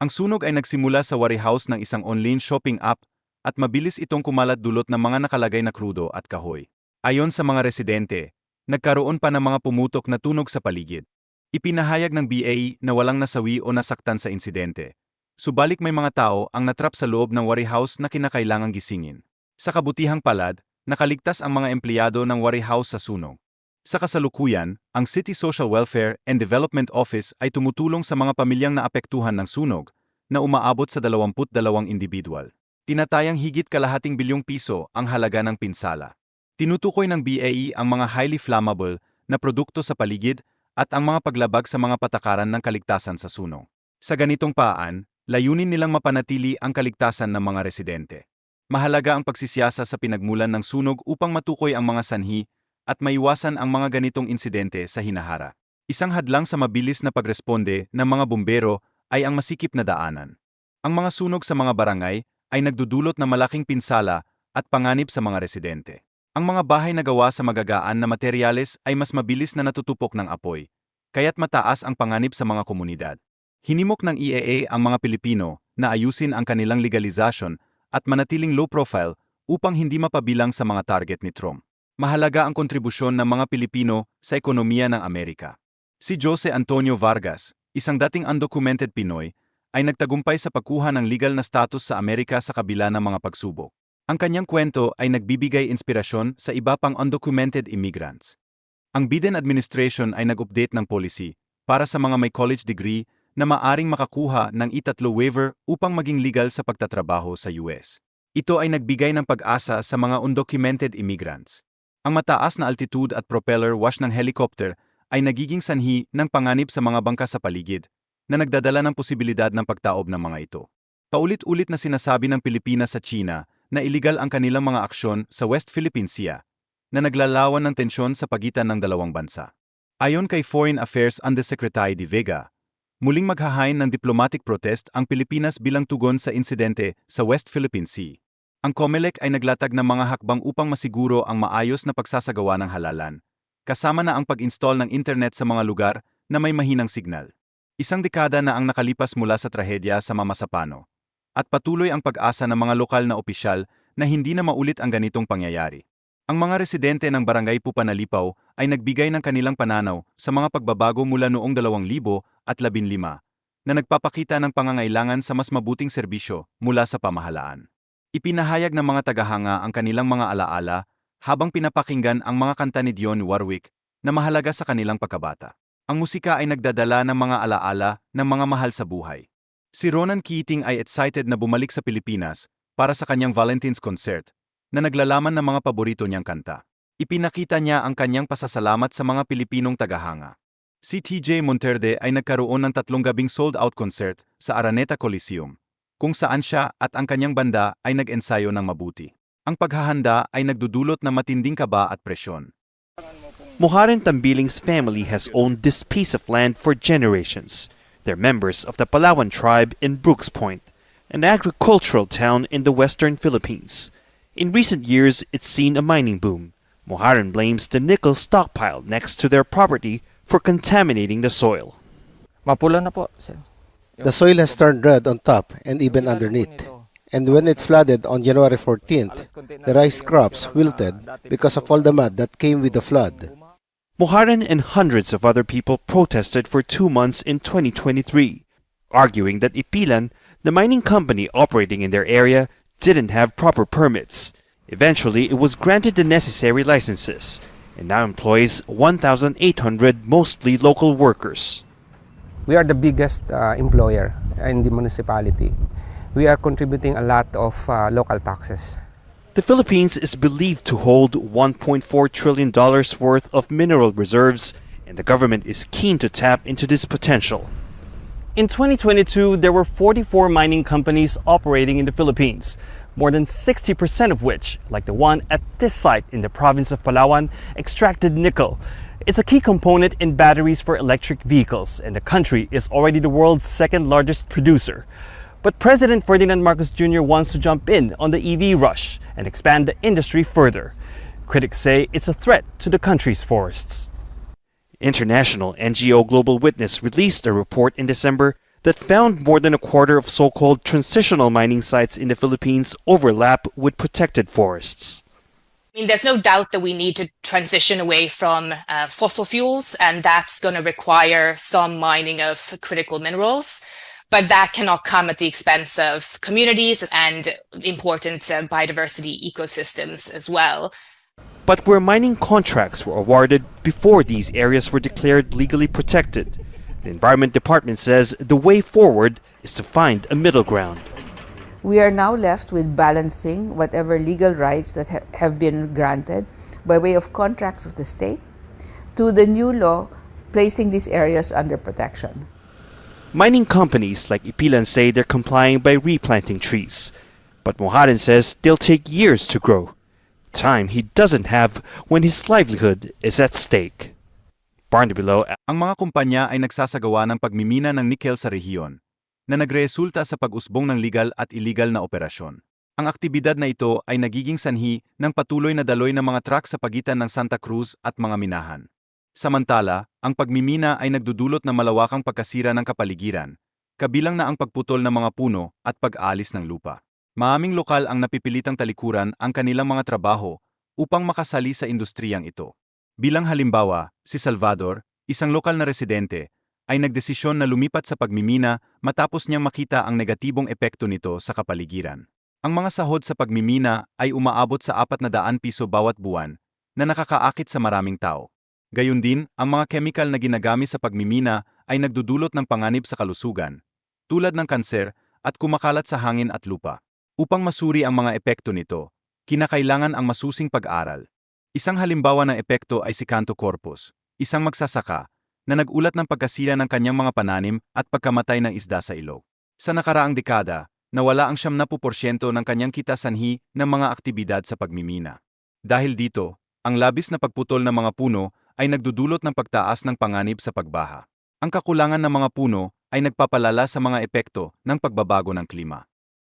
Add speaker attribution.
Speaker 1: Ang sunog ay nagsimula sa warehouse ng isang online shopping app at mabilis itong kumalat dulot ng mga nakalagay na krudo at kahoy. Ayon sa mga residente, nagkaroon pa ng mga pumutok na tunog sa paligid. Ipinahayag ng BAE na walang nasawi o nasaktan sa insidente. Subalik may mga tao ang natrap sa loob ng warehouse na kinakailangang gisingin. Sa kabutihang palad, nakaligtas ang mga empleyado ng warehouse sa sunog. Sa kasalukuyan, ang City Social Welfare and Development Office ay tumutulong sa mga pamilyang naapektuhan ng sunog na umaabot sa 22 individual. Tinatayang higit kalahating bilyong piso ang halaga ng pinsala. Tinutukoy ng BAE ang mga highly flammable na produkto sa paligid at ang mga paglabag sa mga patakaran ng kaligtasan sa sunog. Sa ganitong paan, layunin nilang mapanatili ang kaligtasan ng mga residente. Mahalaga ang pagsisiyasa sa pinagmulan ng sunog upang matukoy ang mga sanhi at maiwasan ang mga ganitong insidente sa hinahara. Isang hadlang sa mabilis na pagresponde ng mga bumbero ay ang masikip na daanan. Ang mga sunog sa mga barangay ay nagdudulot ng malaking pinsala at panganib sa mga residente. Ang mga bahay na gawa sa magagaan na materyales ay mas mabilis na natutupok ng apoy, kaya't mataas ang panganib sa mga komunidad. Hinimok ng EAA ang mga Pilipino na ayusin ang kanilang legalization at manatiling low profile upang hindi mapabilang sa mga target ni Trump mahalaga ang kontribusyon ng mga Pilipino sa ekonomiya ng Amerika. Si Jose Antonio Vargas, isang dating undocumented Pinoy, ay nagtagumpay sa pagkuha ng legal na status sa Amerika sa kabila ng mga pagsubok. Ang kanyang kwento ay nagbibigay inspirasyon sa iba pang undocumented immigrants. Ang Biden administration ay nag-update ng policy para sa mga may college degree na maaring makakuha ng itatlo waiver upang maging legal sa pagtatrabaho sa US. Ito ay nagbigay ng pag-asa sa mga undocumented immigrants. Ang mataas na altitude at propeller wash ng helicopter ay nagiging sanhi ng panganib sa mga bangka sa paligid, na nagdadala ng posibilidad ng pagtaob ng mga ito. Paulit-ulit na sinasabi ng Pilipinas sa China na iligal ang kanilang mga aksyon sa West Philippine Sea, na naglalawan ng tensyon sa pagitan ng dalawang bansa. Ayon kay Foreign Affairs Undersecretary De Vega, muling maghahain ng diplomatic protest ang Pilipinas bilang tugon sa insidente sa West Philippine Sea. Ang COMELEC ay naglatag ng mga hakbang upang masiguro ang maayos na pagsasagawa ng halalan, kasama na ang pag-install ng internet sa mga lugar na may mahinang signal. Isang dekada na ang nakalipas mula sa trahedya sa Mamasapano, at patuloy ang pag-asa ng mga lokal na opisyal na hindi na maulit ang ganitong pangyayari. Ang mga residente ng Barangay Pupanalipaw ay nagbigay ng kanilang pananaw sa mga pagbabago mula noong 2015 na nagpapakita ng pangangailangan sa mas mabuting serbisyo mula sa pamahalaan. Ipinahayag ng mga tagahanga ang kanilang mga alaala habang pinapakinggan ang mga kanta ni Dion Warwick na mahalaga sa kanilang pagkabata. Ang musika ay nagdadala ng mga alaala ng mga mahal sa buhay. Si Ronan Keating ay excited na bumalik sa Pilipinas para sa kanyang Valentine's concert na naglalaman ng mga paborito niyang kanta. Ipinakita niya ang kanyang pasasalamat sa mga Pilipinong tagahanga. Si TJ Monterde ay nagkaroon ng tatlong gabing sold-out concert sa Araneta Coliseum kung saan siya at ang kanyang banda ay nag-ensayo ng mabuti. Ang paghahanda ay nagdudulot ng matinding kaba at presyon.
Speaker 2: Muharin Tambiling's family has owned this piece of land for generations. They're members of the Palawan tribe in Brooks Point, an agricultural town in the western Philippines. In recent years, it's seen a mining boom. Muharin blames the nickel stockpile next to their property for contaminating the soil.
Speaker 3: Mapula na po, sir.
Speaker 4: The soil has turned red on top and even underneath. And when it flooded on January 14th, the rice crops wilted because of all the mud that came with the flood.
Speaker 2: Muharin and hundreds of other people protested for two months in 2023, arguing that Ipilan, the mining company operating in their area, didn't have proper permits. Eventually, it was granted the necessary licenses and now employs 1,800 mostly local workers.
Speaker 3: We are the biggest uh, employer in the municipality. We are contributing a lot of uh, local taxes.
Speaker 2: The Philippines is believed to hold $1.4 trillion worth of mineral reserves, and the government is keen to tap into this potential. In 2022, there were 44 mining companies operating in the Philippines, more than 60% of which, like the one at this site in the province of Palawan, extracted nickel. It's a key component in batteries for electric vehicles, and the country is already the world's second largest producer. But President Ferdinand Marcos Jr. wants to jump in on the EV rush and expand the industry further. Critics say it's a threat to the country's forests. International NGO Global Witness released a report in December that found more than a quarter of so-called transitional mining sites in the Philippines overlap with protected forests.
Speaker 5: I mean, there's no doubt that we need to transition away from uh, fossil fuels, and that's going to require some mining of critical minerals. But that cannot come at the expense of communities and important uh, biodiversity ecosystems as well.
Speaker 2: But where mining contracts were awarded before these areas were declared legally protected, the Environment Department says the way forward is to find a middle ground.
Speaker 6: We are now left with balancing whatever legal rights that ha- have been granted by way of contracts of the state to the new law placing these areas under protection.
Speaker 2: Mining companies like Ipilan say they're complying by replanting trees. But Mohaden says they'll take years to grow. Time he doesn't have when his livelihood is at stake. Barnaby
Speaker 1: Ang mga kumpanya ay nagsasagawa ng pagmimina ng nikel sa rehiyon, na nagresulta sa pag-usbong ng legal at illegal na operasyon. Ang aktibidad na ito ay nagiging sanhi ng patuloy na daloy ng mga truck sa pagitan ng Santa Cruz at mga minahan. Samantala, ang pagmimina ay nagdudulot ng malawakang pagkasira ng kapaligiran, kabilang na ang pagputol ng mga puno at pag-aalis ng lupa. Maaming lokal ang napipilitang talikuran ang kanilang mga trabaho upang makasali sa industriyang ito. Bilang halimbawa, si Salvador, isang lokal na residente, ay nagdesisyon na lumipat sa pagmimina matapos niyang makita ang negatibong epekto nito sa kapaligiran. Ang mga sahod sa pagmimina ay umaabot sa 400 piso bawat buwan na nakakaakit sa maraming tao. Gayun din, ang mga chemical na ginagamit sa pagmimina ay nagdudulot ng panganib sa kalusugan, tulad ng kanser at kumakalat sa hangin at lupa. Upang masuri ang mga epekto nito, kinakailangan ang masusing pag-aral. Isang halimbawa ng epekto ay si Canto Corpus, isang magsasaka na nagulat ng pagkasira ng kanyang mga pananim at pagkamatay ng isda sa ilog. Sa nakaraang dekada, nawala ang 70% ng kanyang kita sanhi ng mga aktibidad sa pagmimina. Dahil dito, ang labis na pagputol ng mga puno ay nagdudulot ng pagtaas ng panganib sa pagbaha. Ang kakulangan ng mga puno ay nagpapalala sa mga epekto ng pagbabago ng klima.